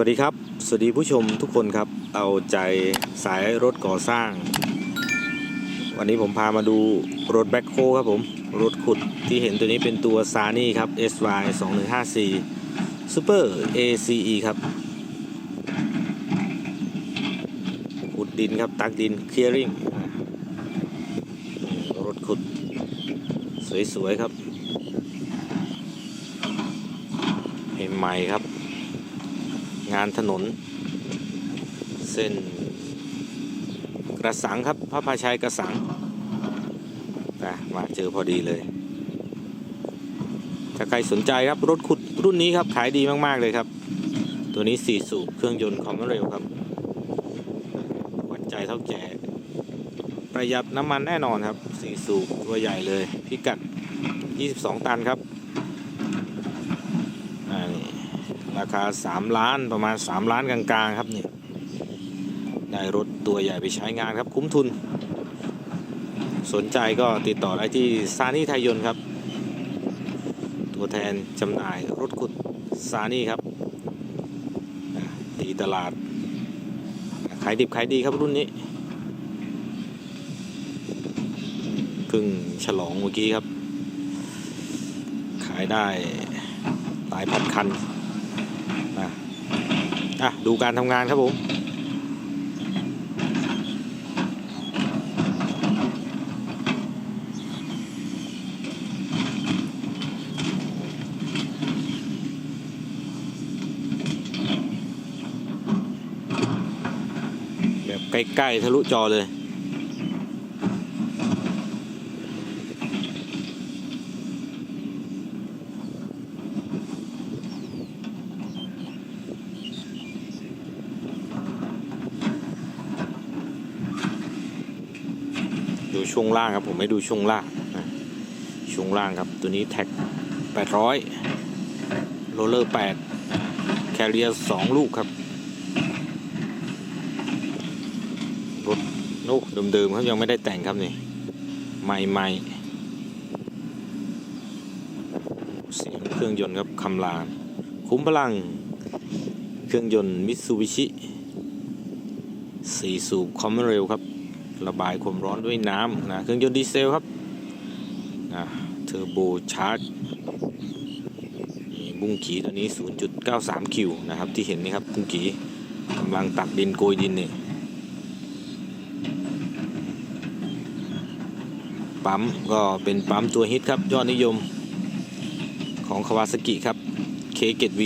วัสดีครับ สวัสดีผู้ชมทุกคนครับ เอาใจสายรถก่อสร้าง วันนี้ผมพามาดูรถแบ็คโฮครับผม รถขุดที่เห็นตัวนี้เป็นตัวซานี่ครับ SY 2154 Super ACE ครับ ขุดดินครับ ตักดิน clearing รถขุด สวย ๆ ครับใหม่ครับ งานถนน เส้นกระสังครับพระพาชัยกระสังมาเจอพอดีเลย ถ้าใครสนใจครับรถขุดรุ่นนี้ครับขายดีมากๆเลยครับ ตัวนี้4สูบเครื่องยนต์คอมมเร็วครับวัดใจเท่าแก่ประหยัดน้ำมันแน่นอนครับ4สูบตัวใหญ่เลย พิกัด 22 ตันครับอ่านี่ ราคา 3 ล้านประมาณ 3 ล้านกลางๆครับเนี่ยได้รถตัวใหญ่ไปใช้งานครับคุ้มทุน สนใจก็ติดต่อได้ที่ซานี่ไทยยนต์ครับ ตัวแทนจำหน่ายรถขุดซานี่ครับอ่ตีตลาดขายดิบขายดีครับรุ่นนี้เพึ่งฉลองเมื่อกี้ครับ ขายได้หลายพันคัน อะดูการทำงานครับผมแบบใกล้ๆทะลุจอเลย ดูช่วงล่างครับผมไม่ดูช่วงล่างนะช่วงล่างครับตัวนี้แท็ก 800โรลเลอร์8แคเรียร์2ลูกครับรถโอ้เดิมๆครับยังไม่ได้แต่งครับนี่ใหม่ๆเสียงเครื่องยนต์ครับคำลานคุ้มพลัง เครื่องยนต์มิตซูบิชิสี่สูบคอมมอนเรลครับ ระบายความร้อนด้วยน้ำนะเครื่องยนต์ดีเซลครับนะเทอร์โบชาร์จนี่บุ้งกีตัวนี้ 0.93 คิวนะครับ ที่เห็นนี่ครับบุ้งกีกำลังตักดินโกยดินนี่ปั๊มก็เป็นปั๊มตัวฮิตครับ ยอดนิยมของคาวาสกิครับ k เกต V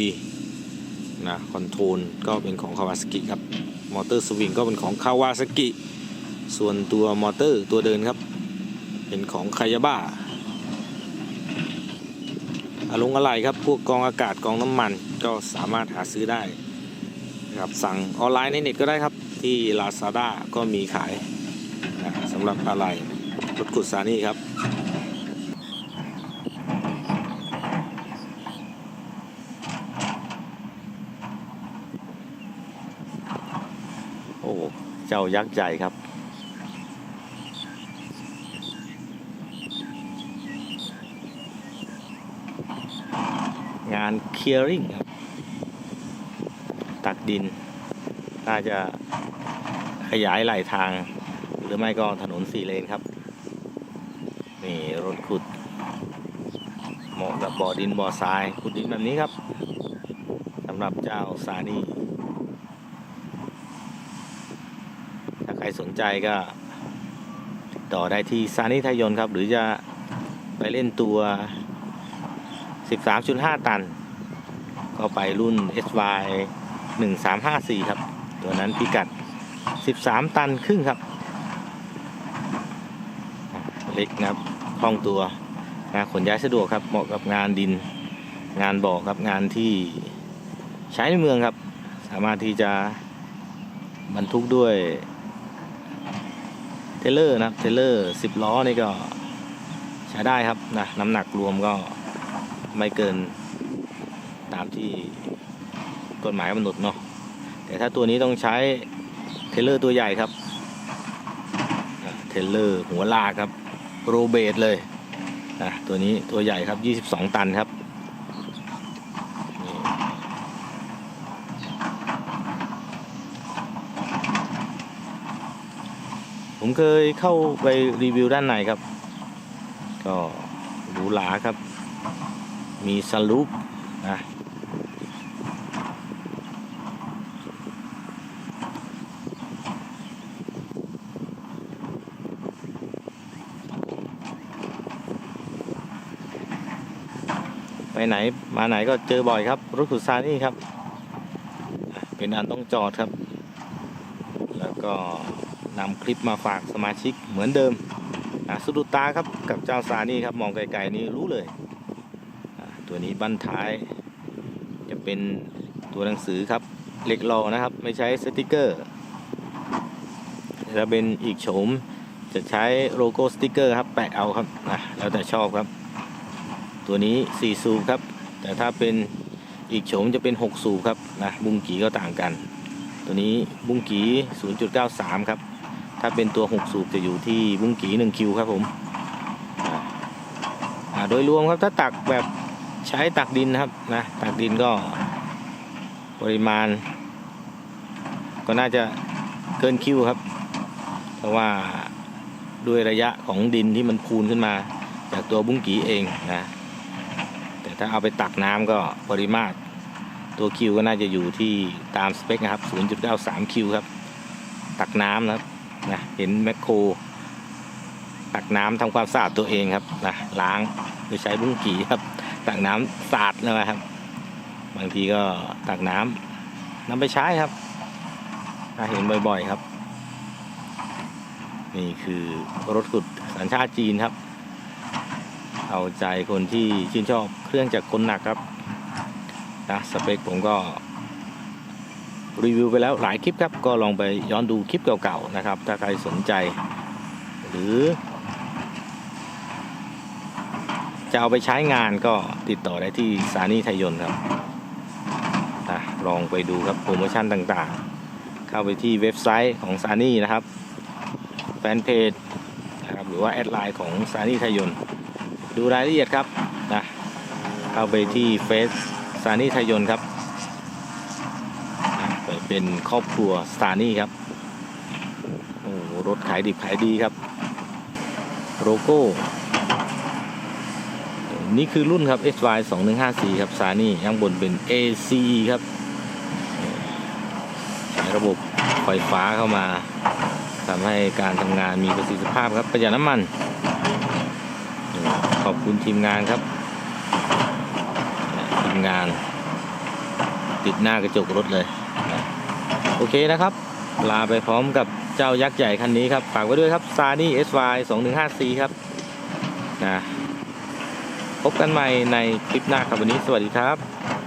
นะคอนโทรลก็เป็นของคาวาสกิครับ มอเตอร์สวิงก็เป็นของคาวาสกิ ส่วนตัวมอเตอร์ตัวเดินครับ เป็นของคายาบ้าอาลงอะไรครับ พวกกองอากาศกองน้ำมันก็สามารถหาซื้อได้ครับสั่งออนไลน์ในเน็ตก็ได้ครับ ที่ Lazada ก็มีขายสำหรับอะไรรถขุดซานี่ครับโอ้เจ้ายักษ์ใหญ่ครับ งานเคลียร์ริงครับ ตักดิน น่าจะขยายไหลทาง หรือไม่ก็ถนนสี่เลนครับ นี่รถขุด เหมาะกับบ่อดินบ่อทราย ขุดดินแบบนี้ครับสำหรับเจ้าซานี่ถ้าใครสนใจก็ติดต่อได้ที่ซานี่ไทยยนครับ หรือจะไปเล่นตัว 13.5 ตัน ก็ไปรุ่น SY 1354 ครับ ตัวนั้นพิกัด 13 ตันครึ่งครับ เล็กนะครับคล่องตัวนะขนย้ายสะดวกครับ เหมาะกับงานดิน งานบ่อครับ งานที่ใช้ในเมืองครับ สามารถที่จะบรรทุกด้วยเทเลอร์นะครับ เทเลอร์ 10 ล้อนี่ก็ใช้ได้ครับนะน้ำหนักรวมก็ ไม่เกินตามที่กฎหมายกำหนดเนาะแต่ถ้าตัวนี้ต้องใช้เทเลอร์ตัวใหญ่ครับ เทเลอร์หัวลากครับ โรเบตเลยนะตัวนี้ตัวใหญ่ครับ 22 ตันครับผมเคยเข้าไปรีวิวด้านในครับ ก็หรูหราครับ มีสลูปนะไปไหนมาไหนก็เจอบ่อยครับ รถขุดซานี่ครับ เป็นอันต้องจอดครับ แล้วก็นำคลิปมาฝากสมาชิกเหมือนเดิมอะสะดุตาครับกับเจ้าซานี่ครับ มองไกลๆนี่รู้เลย ตัวนี้บั้นท้าย จะเป็นตัวหนังสือครับเหล็กหล่อนะครับ ไม่ใช้สติกเกอร์ถ้าเป็นอีกโฉมจะใช้โลโก้สติกเกอร์ครับแปะเอาครับนะแล้วแต่ชอบครับ ตัวนี้4สูบครับ แต่ถ้าเป็นอีกโฉมจะเป็น 6 สูบครับนะบุ้งกีก็ต่างกัน ตัวนี้บุ้งกี 0.93 ครับ ถ้าเป็นตัว 6 สูบจะอยู่ที่บุ้งกี1คิวครับผมอ่าโดยรวมครับถ้าตักแบบ ใช้ตักดินนะครับนะตักดินก็ปริมาณ ก็น่าจะเกินคิวครับ เพราะว่าด้วยระยะของดินที่มันพูนขึ้นมา จากตัวบุ้งกีเองนะแต่ถ้าเอาไปตักน้ำก็ปริมาตร ตัวคิวก็น่าจะอยู่ที่ตามสเปคนะครับ 0.93 คิวครับ ตักน้ำนะครับนะเห็นแมคโครตักน้ำทำความสะอาดตัวเองครับนะล้างโดยใช้บุ้งกีครับ ตักน้ำสาดนะครับ บางทีก็ตักน้ำนำไปใช้ครับถ้าเห็นบ่อยๆครับ นี่คือรถขุดสัญชาติจีนครับ เอาใจคนที่ชื่นชอบเครื่องจักรกลหนักครับนะสเปคผมก็รีวิวไปแล้วหลายคลิปครับ ก็ลองไปย้อนดูคลิปเก่าๆนะครับ ถ้าใครสนใจ หรือ จะเอาไปใช้งานก็ติดต่อได้ที่สานีไทยยนต์ครับลองไปดูครับโปรโมชั่นต่างๆ เข้าไปที่เว็บไซต์ของสานีนะครับ แฟนเพจนะครับหรือว่าแอดไลน์ของสานีไทยยนต์ดูรายละเอียดครับนะเข้าไปที่เฟซสถานีไทยยนต์ครับไปเป็นครอบครัวสถานีครับโอ้รถขายดิบขายดีครับ โลโก้ นี่คือรุ่นครับ SY 2154ครับสานีข้างบนเป็น ACE ครับใช้ระบบไฟฟ้าเข้ามาทำให้การทำงานมีประสิทธิภาพครับประหยัดน้ำมัน ขอบคุณทีมงานครับทีมงาน ติดหน้ากระจกรถเลย โอเคนะครับ ลาไปพร้อมกับเจ้ายักษ์ใหญ่คันนี้ครับ ฝากไว้ด้วยครับซานี่ SY 2154ครับนะ พบกันใหม่ในคลิปหน้าครับวันนี้สวัสดีครับ